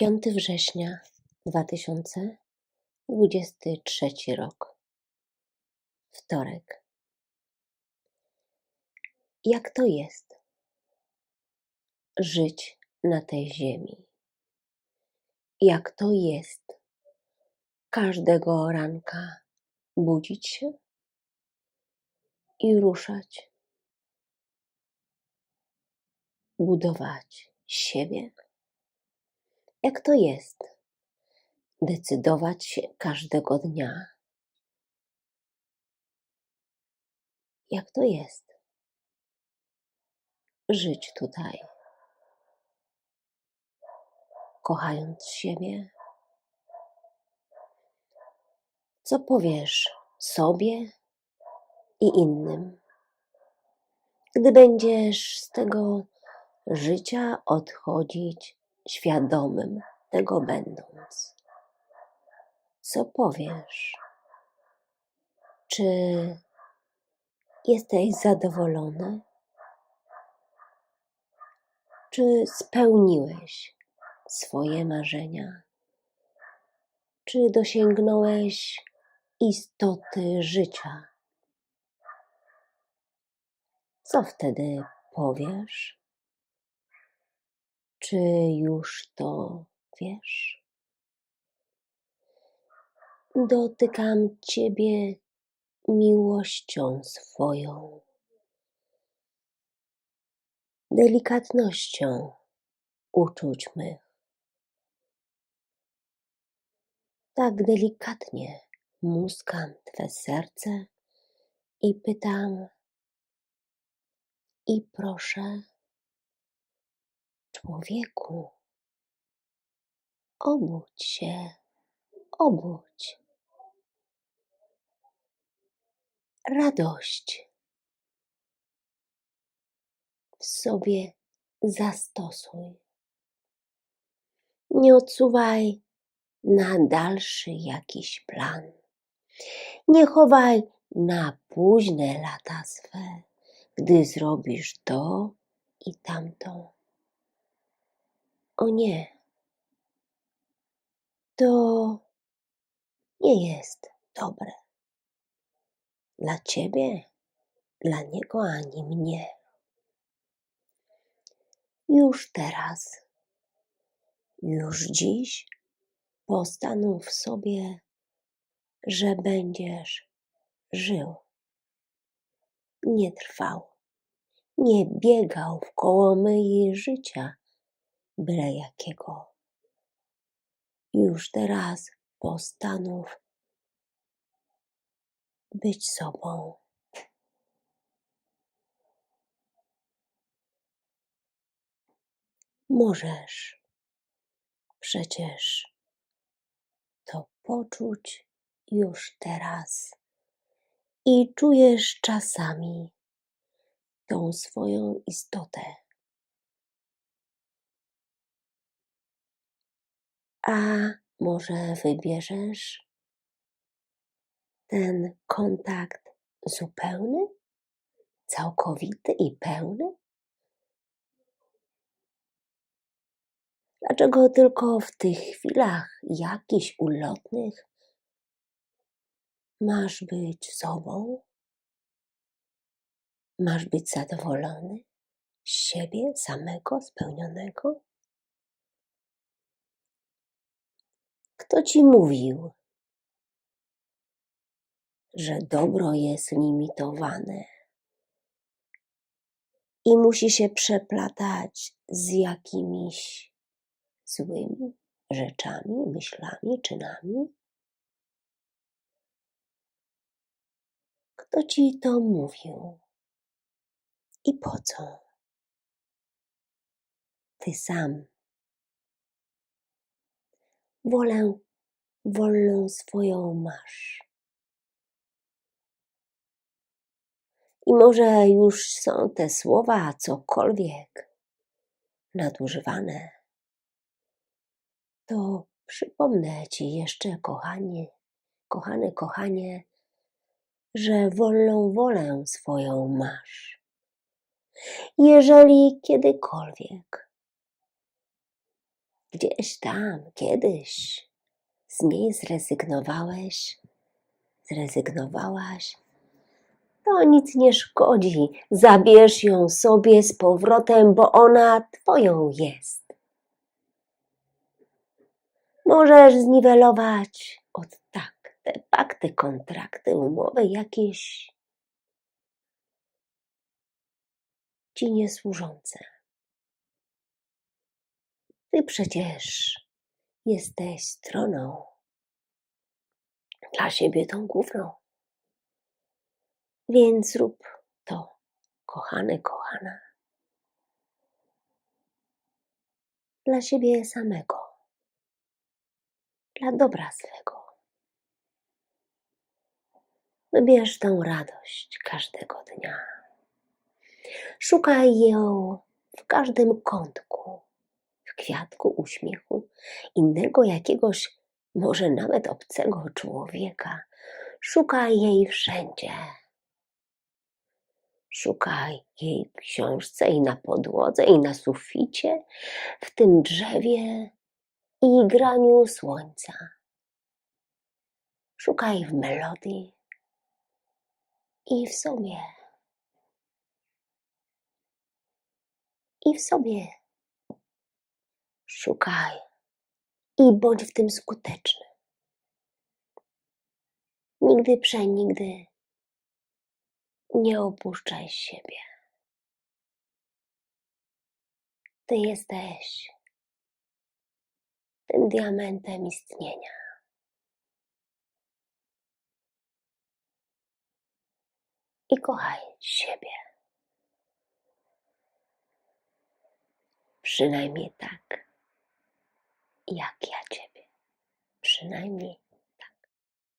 5 września 2023 rok. Wtorek. Jak to jest żyć na tej ziemi? Jak to jest każdego ranka budzić się i ruszać, budować siebie? Jak to jest decydować się każdego dnia? Jak to jest żyć tutaj, kochając siebie? Co powiesz sobie i innym, gdy będziesz z tego życia odchodzić świadomym tego będąc. Co powiesz? Czy jesteś zadowolony? Czy spełniłeś swoje marzenia? Czy dosięgnąłeś istoty życia? Co wtedy powiesz? Czy już to wiesz? Dotykam Ciebie miłością swoją, delikatnością uczuć mych. Tak delikatnie muskam Twe serce i pytam i proszę Człowieku, obudź się, obudź. Radość w sobie zastosuj. Nie odsuwaj na dalszy jakiś plan. Nie chowaj na późne lata swe, gdy zrobisz to i tamto. O nie, to nie jest dobre. Dla ciebie, dla niego ani mnie. Już teraz, już dziś postanów sobie, że będziesz żył. Nie trwał, nie biegał w koło mojej życia byle jakiego. Już teraz postanów być sobą. Możesz przecież to poczuć już teraz i czujesz czasami tą swoją istotę. A może wybierzesz ten kontakt zupełny, całkowity i pełny? Dlaczego tylko w tych chwilach jakichś ulotnych masz być sobą? Masz być zadowolony z siebie samego, spełnionego? Kto ci mówił, że dobro jest limitowane i musi się przeplatać z jakimiś złymi rzeczami, myślami, czynami? Kto ci to mówił? I po co? Ty sam wolę wolną swoją masz. I może już są te słowa cokolwiek nadużywane, to przypomnę Ci jeszcze, kochanie, kochane, kochanie, że wolną wolę swoją masz. Jeżeli kiedykolwiek gdzieś tam, kiedyś z niej zrezygnowałeś, zrezygnowałaś, to nic nie szkodzi. Zabierz ją sobie z powrotem, bo ona twoją jest. Możesz zniwelować od tak te pakty, kontrakty, umowy jakieś ci niesłużące. Ty przecież jesteś stroną dla siebie tą główną. Więc rób to, kochany, kochana, dla siebie samego, dla dobra swego. Wybierz tą radość każdego dnia. Szukaj ją w każdym kątku, kwiatku uśmiechu, innego jakiegoś, może nawet obcego człowieka. Szukaj jej wszędzie. Szukaj jej w książce i na podłodze, i na suficie, w tym drzewie i graniu słońca. Szukaj w melodii i w sobie. I w sobie. Szukaj i bądź w tym skuteczny. Nigdy przenigdy nie opuszczaj siebie. Ty jesteś tym diamentem istnienia. I kochaj siebie. Przynajmniej tak, jak ja Ciebie. Przynajmniej